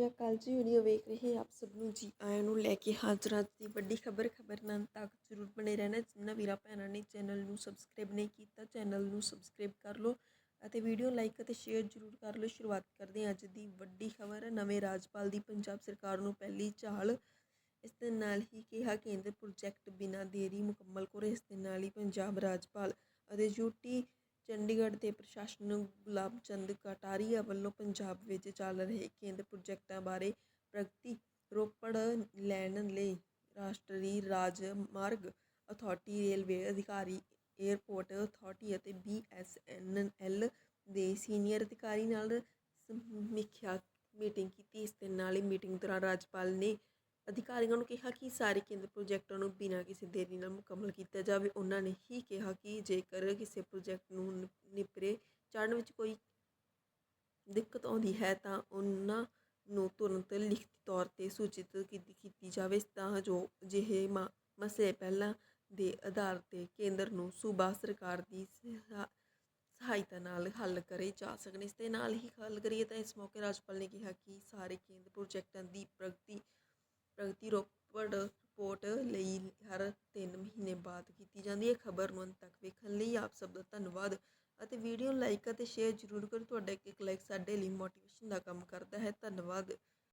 ਸ਼੍ਰੀ ਅਕਾਲ ਜੀ ਵੀਡੀਓ ਵੇਖ ਰਹੇ ਆਪ ਸਭ ਨੂੰ। ਜੀ, ਆਇਆਂ ਨੂੰ ਲੈ ਕੇ ਹਾਜ਼ਰ ਅੱਜ ਦੀ ਵੱਡੀ ਖਬਰ ਖਬਰ ਨਾਲ ਤੱਕ ਜ਼ਰੂਰ ਬਣੇ ਰਹਿਣਾ। ਜਿੰਨਾ ਵੀਰਾਂ ਭੈਣਾਂ ਨੇ ਚੈਨਲ ਨੂੰ ਸਬਸਕ੍ਰਾਈਬ ਨਹੀਂ ਕੀਤਾ ਚੈਨਲ ਨੂੰ ਸਬਸਕ੍ਰਾਈਬ ਕਰ ਲਓ ਅਤੇ ਵੀਡੀਓ ਲਾਈਕ ਅਤੇ ਸ਼ੇਅਰ ਜ਼ਰੂਰ ਕਰ ਲਓ। ਸ਼ੁਰੂਆਤ ਕਰਦੇ ਹਾਂ ਅੱਜ ਦੀ ਵੱਡੀ ਖਬਰ। ਨਵੇਂ ਰਾਜਪਾਲ ਦੀ ਪੰਜਾਬ ਸਰਕਾਰ ਨੂੰ ਪਹਿਲੀ ਝਾਲ ਇਸ ਦੇ ਨਾਲ ਹੀ ਕਿਹਾ, ਕੇਂਦਰ ਪ੍ਰੋਜੈਕਟ ਬਿਨਾਂ ਦੇਰੀ ਮੁਕੰਮਲ ਕਰੋ। ਇਸ ਦੇ ਨਾਲ ਹੀ ਪੰਜਾਬ ਰਾਜਪਾਲ ਅਤੇ ਯੂਟੀ ਚੰਡੀਗੜ੍ਹ ਦੇ ਪ੍ਰਸ਼ਾਸਨ ਗੁਲਾਬ ਚੰਦ ਕਟਾਰੀਆ ਵੱਲੋਂ ਪੰਜਾਬ ਵਿੱਚ ਚੱਲ ਰਹੇ ਕੇਂਦਰ ਪ੍ਰੋਜੈਕਟਾਂ ਬਾਰੇ ਪ੍ਰਗਤੀ ਰੋਪੜ ਲੈਣ ਲਈ ਰਾਸ਼ਟਰੀ ਰਾਜਮਾਰਗ ਅਥਾਰਟੀ ਰੇਲਵੇ ਅਧਿਕਾਰੀ, ਏਅਰਪੋਰਟ ਅਥਾਰਟੀ ਅਤੇ ਬੀਐਸਐਨਐਲ ਦੇ ਸੀਨੀਅਰ ਅਧਿਕਾਰੀ ਨਾਲ ਸਮੀਖਿਆ ਮੀਟਿੰਗ ਕੀਤੀ। ਇਸ ਦੇ ਨਾਲ ਹੀ ਮੀਟਿੰਗ ਦੌਰਾਨ ਰਾਜਪਾਲ ਨੇ ਅਧਿਕਾਰੀਆਂ ਨੂੰ ਕਿਹਾ ਕਿ ਸਾਰੇ ਕੇਂਦਰ ਪ੍ਰੋਜੈਕਟਾਂ ਨੂੰ ਬਿਨਾਂ ਕਿਸੇ ਦੇਰੀ ਨਾਲ ਮੁਕੰਮਲ ਕੀਤਾ ਜਾਵੇ। ਉਹਨਾਂ ਨੇ ਹੀ ਕਿਹਾ ਕਿ ਜੇਕਰ ਕਿਸੇ ਪ੍ਰੋਜੈਕਟ ਨੂੰ ਨਿਪਰੇ ਚੜ੍ਹਨ ਵਿੱਚ ਕੋਈ ਦਿੱਕਤ ਆਉਂਦੀ ਹੈ, ਤਾਂ ਉਹਨਾਂ ਨੂੰ ਤੁਰੰਤ ਲਿਖਤੀ ਤੌਰ ਤੇ ਸੂਚਿਤ ਕੀਤੀ ਜਾਵੇ। ਤਾਂ ਜੋ ਅਜਿਹੇ ਮ- ਮਸਲੇ ਪਹਿਲਾਂ ਦੇ ਆਧਾਰ ਤੇ ਕੇਂਦਰ ਨੂੰ ਸੂਬਾ ਸਰਕਾਰ ਦੀ ਸਹਾ- ਸਹਾਇਤਾ ਨਾਲ ਹੱਲ ਕਰੇ ਜਾ ਸਕਣ। ਇਸ ਦੇ ਨਾਲ ਹੀ ਹੱਲ ਕਰੀਏ ਤਾਂ ਇਸ ਮੌਕੇ ਰਾਜਪਾਲ ਨੇ ਕਿਹਾ ਕਿ ਸਾਰੇ ਕੇਂਦਰ ਪ੍ਰੋਜੈਕਟਾਂ ਦੀ ਪ੍ਰਗਤੀ ਪ੍ਰਗਤੀ ਰੋਪੜ ਰਿਪੋਰਟ ਲਈ ਹਰ 3 ਮਹੀਨੇ ਬਾਅਦ ਕੀਤੀ ਜਾਂਦੀ ਹੈ। ਖਬਰ ਨੂੰ ਅੰਤ ਤੱਕ ਵੇਖਣ ਲਈ ਆਪ ਸਭ ਦਾ ਧੰਨਵਾਦ ਅਤੇ ਵੀਡੀਓ ਲਾਈਕ ਅਤੇ ਸ਼ੇਅਰ ਜ਼ਰੂਰ ਕਰੋ। ਤੁਹਾਡਾ ਇੱਕ ਇੱਕ ਲਾਈਕ ਸਾਡੇ ਲਈ ਮੋਟੀਵੇਸ਼ਨ ਦਾ ਕੰਮ ਕਰਦਾ ਹੈ। ਧੰਨਵਾਦ।